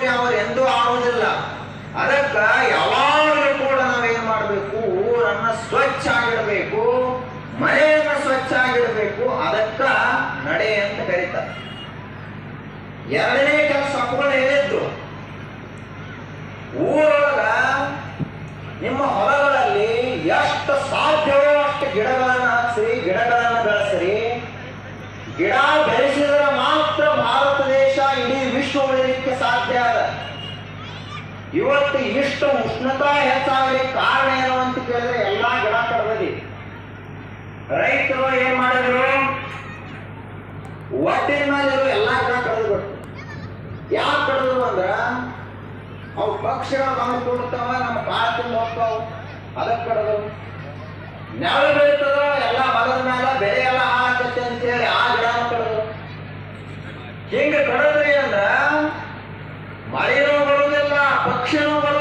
ಅವ್ರು ಎಂದೂ ಆಗುವುದಿಲ್ಲ. ಅದಕ್ಕ ಯಾವಾಗಲೂ ಕೂಡ ನಾವೇನ್ ಮಾಡಬೇಕು? ಊರನ್ನ ಸ್ವಚ್ಛ ಆಗಿಡಬೇಕು, ಮನೆಯನ್ನ ಸ್ವಚ್ಛ ಆಗಿಡಬೇಕು. ಅದಕ್ಕ ನಡೆ ಅಂತ ಕರೀತಾರೆ. ಎರಡನೇ ಕೆಲಸ ಅಪ್ಪಗಳು ಹೇಳಿದ್ರು ಊರೊಳಗ ನಿಮ್ಮ ಹೊಲಗಳಲ್ಲಿ ಎಷ್ಟು ಸಾಧ್ಯವೋ ಅಷ್ಟು ಗಿಡಗಳನ್ನ ಹಾಕ್ಸಿರಿ, ಗಿಡಗಳನ್ನ ಬೆಳೆಸಿರಿ. ಗಿಡ ಬೆಳೆಸಿದರೆ ಮಾತ್ರ ಭಾರತ ದೇಶ ಇಡೀ ವಿಶ್ವ ಉಳಿಲಿಕ್ಕೆ ಸಾಧ್ಯ ಇವತ್ತು ಇಷ್ಟು ಉಷ್ಣತಾ ಹೆಚ್ಚಾಗಲಿ ಕಾರಣ ಏನು ಅಂತ ಕೇಳಿದ್ರೆ ಎಲ್ಲಾ ಗಿಡ ಕಡದಲ್ಲಿ ರೈತರು ಏನ್ ಮಾಡಿದ್ರು? ಒಟ್ಟಿನ ಮೇಲೆ ಎಲ್ಲಾ ಗಿಡ ಕಡದ್ರು ಯಾಕೆ ಕಡದ್ರು ಅಂದ್ರ, ಅವು ಪಕ್ಷಿಗಳು ನಮ್ಗೆ ಕೊಡ್ತಾವ ನಮ್ಮ ತಿಂದು ಹೋಗ್ತಾವ, ಅದಕ್ಕೆ ಕಡದ್ರು ನೆಲ ಬೀಳ್ತದ, ಎಲ್ಲ ಮರದ ಮೇಲೆ ಬೆಳೆ ಎಲ್ಲ ಅಂತ ಅಂತೇಳಿ ಆ ಗಿಡ ಕಡದ್ರು ಹಿಂಗೆ ಕಡದ್ರಿ ಅಂದ್ರ